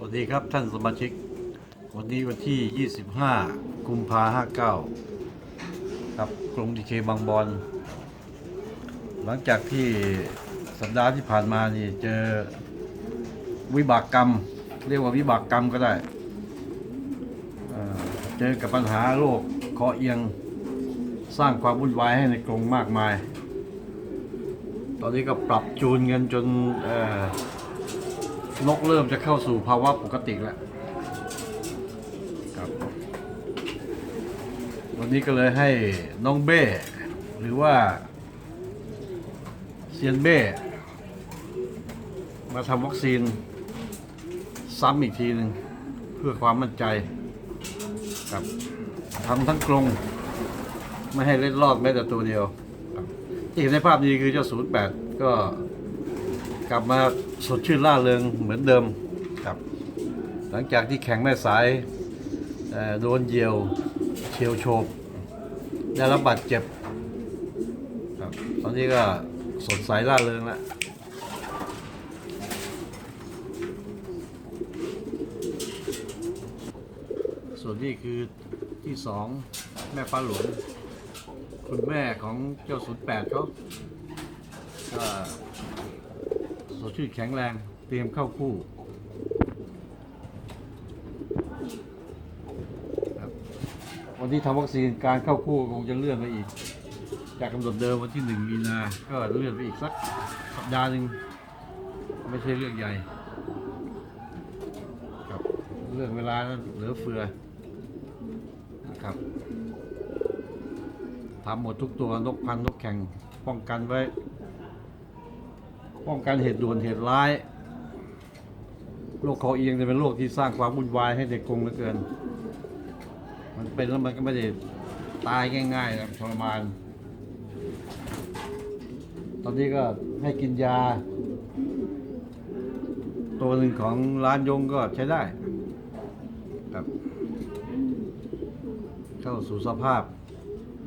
สวัสดีครับท่านสมาชิก วันนี้วันที่ 25 กุมภาห้าเก้าครับกรุงดีเคบางบอนหลังจากที่สัปดาห์ที่ผ่านมานี่เจอวิบากกรรม เรียกว่าวิบากกรรมก็ได้เอ่อเจอกับปัญหาโรคคอเอียงสร้างความวุ่นวายให้ในกรงมากมาย ตอนนี้ก็ปรับจูนกันจนเอ่อ นกเริ่มจะเข้าสู่ภาวะปกติแล้วครับ วันนี้ก็เลยให้น้องเบ้หรือว่าเซียนเบ้มาทำวัคซีนซ้ำอีกทีหนึ่งเพื่อความมั่นใจครับทำทั้งกรงไม่ให้เล็ดรอดแม้แต่ตัวเดียวที่เห็นในภาพนี้คือเจ้าศูนย์แปดก็ กลับมาสดชื่นล่าเริงเหมือนเดิมครับ หลังจากที่แข่งแม่สายเอ่อโดนเหยี่ยวเฉียวโฉบได้รับบาดเจ็บครับตอนนี้ก็สดใสล่าเริงแล้วส่วนนี้คือที่สองแม่ฟ้าหลวงคุณแม่ของเจ้าศูนย์แปดเขาก็ สดชื่นแข็งแรงเตรียมเข้าคู่ครับวันที่ทำวัคซีนการเข้าคู่คงจะเลื่อนไปอีก จากกำหนดเดิมวันที่หนึ่งมีนาก็เลื่อนไปอีกสักสัปดาห์หนึ่งไม่ใช่เรื่องใหญ่ครับเรื่องเวลานั้นเหลือเฟือนะครับทำหมดทุกตัวนกพันนกแข่งป้องกันไว้ ป้องกันเหตุด่วนเหตุร้ายโรคคอเอียงจะเป็นโรคที่สร้างความวุ่นวายให้เด็กกรงเหลือเกิน มันเป็นแล้วมันก็ไม่ได้ตายง่ายๆนะทรมาน ตอนนี้ก็ให้กินยา ตัวหนึ่งของร้านยงก็ใช้ได้ครับเข้าสู่สภาพ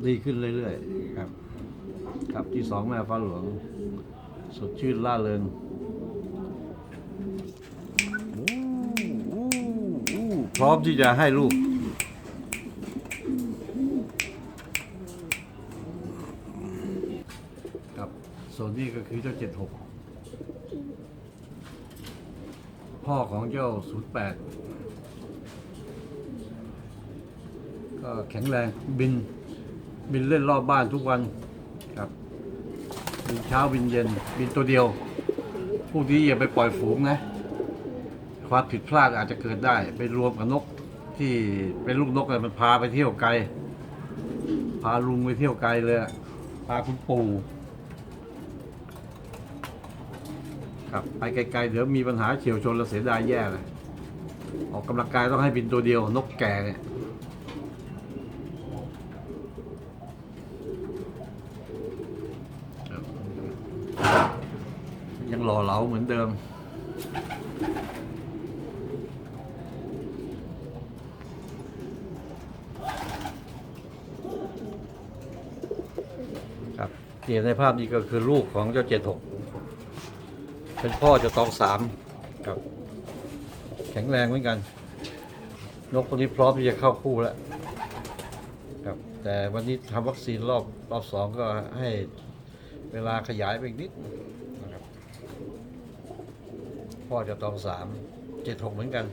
ดีขึ้นเรื่อยๆ ครับ ครับที่สองแม่ฟ้าหลวง สดชื่นล่าเริงพร้อมที่จะให้ลูก ครับส่วนนี้ก็คือเจ้าเจ็ดหกพ่อของเจ้าศูนย์แปดก็แข็งแรงบิน บินเล่นรอบบ้านทุกวันครับ บินเช้าบินเย็นบินตัวเดียวพวกนี้อย่าไปปล่อยฝูงนะ ความผิดพลาดอาจจะเกิดได้ ไปรวมกับนกที่เป็นลูกนกเลยมันพาไปเที่ยวไกล พาลุงไปเที่ยวไกลเลยพาคุณปู่ครับไปไกลๆเดี๋ยวมีปัญหาเฉียวชนแล้วเสียดายแย่เลยออกกำลังกายต้องให้บินตัวเดียวนกแก่เนี่ย ยังหล่อเหลาเหมือนเดิม ครับที่เห็นในภาพนี้ก็คือลูกของเจ้าเจ็ดหกเป็นพ่อเจะตองสามครับ แข็งแรงเหมือนกัน นกตัวนี้พร้อมที่จะเข้าคู่แล้วครับ แต่วันนี้ทำวัคซีนรอบรอบสองก็ให้เวลาขยายไปอีกนิด พ่อจะตองสามเจ็ดหกเหมือนกัน